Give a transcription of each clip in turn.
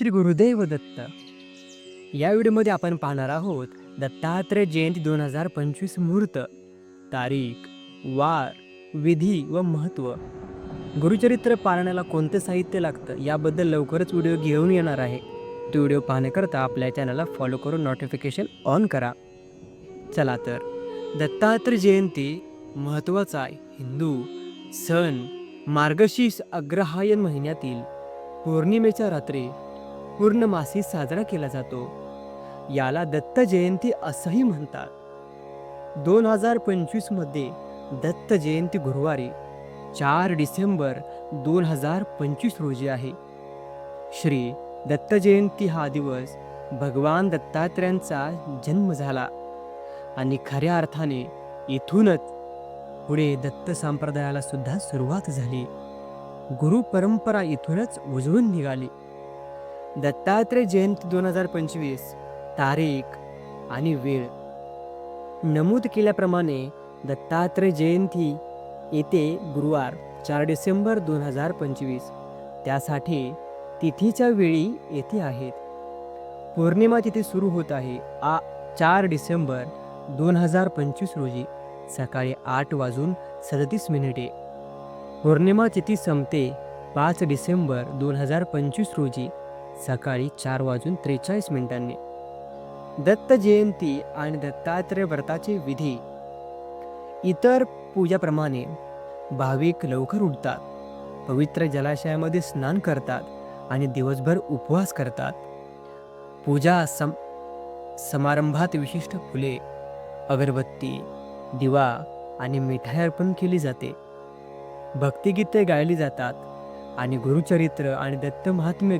श्री गुरुदेव दत्त. या व्हिडिओमध्ये आपण पाहणार आहोत दत्तात्रय जयंती दोन हजार पंचवीस मुहूर्त तारीख वार विधी व महत्त्व गुरुचरित्र पाळण्याला कोणतं साहित्य लागतं याबद्दल लवकरच व्हिडिओ घेऊन येणार आहे. तो व्हिडिओ पाहण्याकरता आपल्या चॅनलला फॉलो करून नोटिफिकेशन ऑन करा. चला तर दत्तात्रय जयंती महत्त्वाचा हिंदू सण मार्गशीर्ष अग्रहायण महिन्यातील पौर्णिमेच्या रात्री पूर्णमासी साजरा केला जातो. याला दत्त जयंती असंही म्हणतात. दोन हजार पंचवीसमध्ये दत्त जयंती गुरुवारी चार डिसेंबर दोन हजार पंचवीस रोजी आहे. श्री दत्त जयंती हा दिवस भगवान दत्तात्रयांचा जन्म झाला आणि खऱ्या अर्थाने इथूनच पुढे दत्त संप्रदायाला सुद्धा सुरुवात झाली. गुरु परंपरा इथूनच उजळून निघाली. दत्तात्रय जयंती दोन हजार पंचवीस तारीख आणि वेळ. नमूद केल्याप्रमाणे दत्तात्रय जयंती येते गुरुवार चार डिसेंबर दोन हजार पंचवीस. त्यासाठी तिथीच्या वेळी येथे आहेत. पौर्णिमा तिथे सुरू होत आहे आ चार डिसेंबर दोन हजार पंचवीस रोजी सकाळी आठ वाजून सदतीस मिनिटे. पौर्णिमा तिथी संपते पाच डिसेंबर दोन हजार पंचवीस रोजी सकाळी चार वाजून त्रेचाळीस मिनिटांनी. दत्त जयंती आणि दत्तात्रय व्रताचे विधी. इतर पूजाप्रमाणे भाविक लवकर उठतात पवित्र जलाशयामध्ये स्नान करतात आणि दिवसभर उपवास करतात. पूजा सम समारंभात विशिष्ट फुले अगरबत्ती दिवा आणि मिठाई अर्पण केली जाते. भक्तिगीते गायली जातात आणि गुरुचरित्र आणि दत्त महात्म्य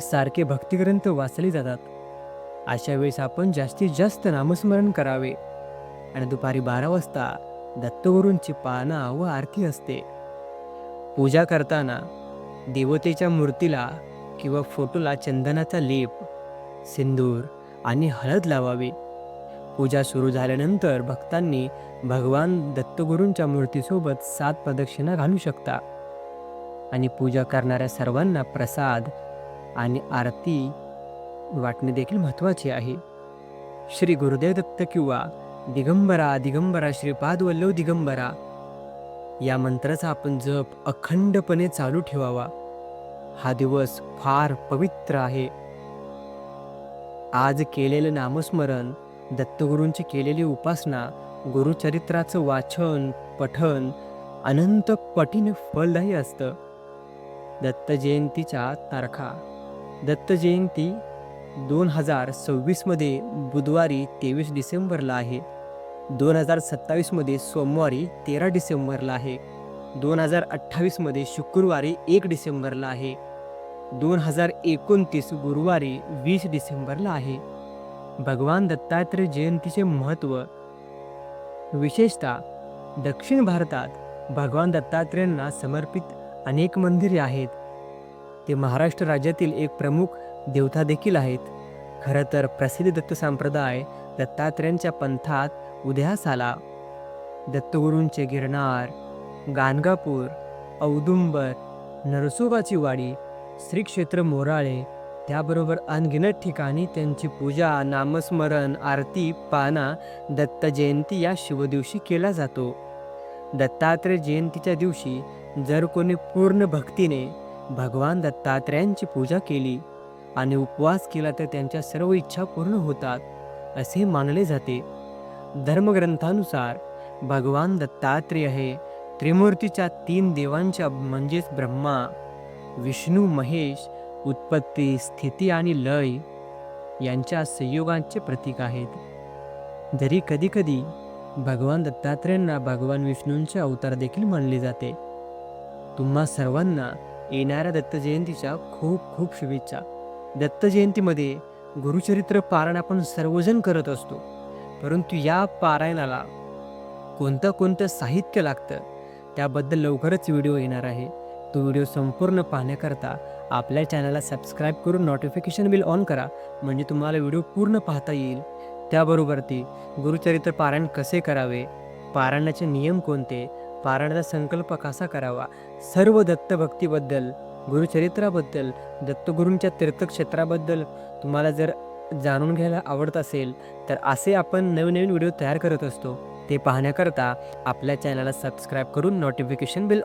सारखे भक्तिग्रंथ वाचले जातात. अशा वेळेस आपण जास्तीत जास्त नामस्मरण करावे. आणि दुपारी बारा वाजता दत्तगुरूंची पाना व आरती असते. पूजा करताना देवतेच्या मूर्तीला किंवा फोटोला चंदनाचा लेप सिंदूर आणि हळद लावावे. पूजा सुरू झाल्यानंतर भक्तांनी भगवान दत्तगुरूंच्या मूर्तीसोबत सात प्रदक्षिणा घालू शकता. आणि पूजा करणाऱ्या सर्वांना प्रसाद आणि आरती वाटणे देखील महत्त्वाचे आहे. श्री गुरुदेव दत्त किंवा दिगंबरा दिगंबरा श्रीपाद वल्लव दिगंबरा या मंत्राचा आपण जप अखंडपणे चालू ठेवावा. हा दिवस फार पवित्र आहे. आज केलेलं नामस्मरण दत्तगुरूंची केलेली उपासना गुरुचरित्राचं वाचन पठन अनंत पटीने फलदायी असतं. दत्त जयंतीच्या तारखा दत्त जयंती दोन हजार सव्वीसमध्ये बुधवारी तेवीस डिसेंबरला आहे. दोन हजार सत्तावीसमध्ये सोमवारी तेरा डिसेंबरला आहे. दोन हजार अठ्ठावीसमध्ये शुक्रवारी एक डिसेंबरला आहे. दोन हजार एकोणतीस गुरुवारी वीस डिसेंबरला आहे. भगवान दत्तात्रय जयंतीचे महत्त्व. विशेषतः दक्षिण भारतात भगवान दत्तात्रेयांना समर्पित अनेक मंदिरे आहेत. ते महाराष्ट्र राज्यातील एक प्रमुख देवता देखील आहेत. खरं तर प्रसिद्ध दत्त संप्रदाय दत्तात्रेयांच्या पंथात उदयास आला. दत्तगुरूंचे गिरनार गाणगापूर औदुंबर नरसोबाची वाडी श्री क्षेत्र मोराळे त्याबरोबर अनगिनत ठिकाणी त्यांची पूजा नामस्मरण आरती पाना दत्त जयंती या शिवदिवशी केला जातो. दत्तात्रय जयंतीच्या दिवशी जर कोणी पूर्ण भक्तीने भगवान दत्तात्रयांची पूजा केली आणि उपवास केला तर त्यांच्या सर्व इच्छा पूर्ण होतात असे मानले जाते. धर्मग्रंथानुसार भगवान दत्तात्रेय हे त्रिमूर्तीच्या तीन देवांच्या म्हणजेच ब्रह्मा विष्णू महेश उत्पत्ती स्थिती आणि लय यांच्या संयोगांचे प्रतीक आहेत. जरी कधीकधी भगवान दत्तात्रेयांना भगवान विष्णूंचे अवतार देखील मानले जाते. तुम्हा सर्वांना येणाऱ्या दत्त जयंतीच्या खूप खूप शुभेच्छा. दत्त जयंतीमध्ये गुरुचरित्र पारायण आपण सर्वजण करत असतो. परंतु या पारायणाला कोणतं कोणतं साहित्य लागतं त्याबद्दल लवकरच व्हिडिओ येणार आहे. तो व्हिडिओ संपूर्ण पाहण्याकरता आपल्या चॅनलला सबस्क्राईब करून नोटिफिकेशन बिल ऑन करा म्हणजे तुम्हाला व्हिडिओ पूर्ण पाहता येईल. त्याबरोबर ती गुरुचरित्र पारायण कसे करावे पारायणाचे नियम कोणते पारायणाचा संकल्प कसा करावा? सर्व दत्तभक्तीबद्दल गुरुचरित्राबद्दल दत्तगुरूंच्या तीर्थक्षेत्राबद्दल तुम्हाला जर जाणून घ्यायला आवडत असेल तर असे आपण नवनवीन व्हिडिओ तयार करत असतो. ते पाहण्याकरता आपल्या चॅनलला सबस्क्राईब करून नोटिफिकेशन बिल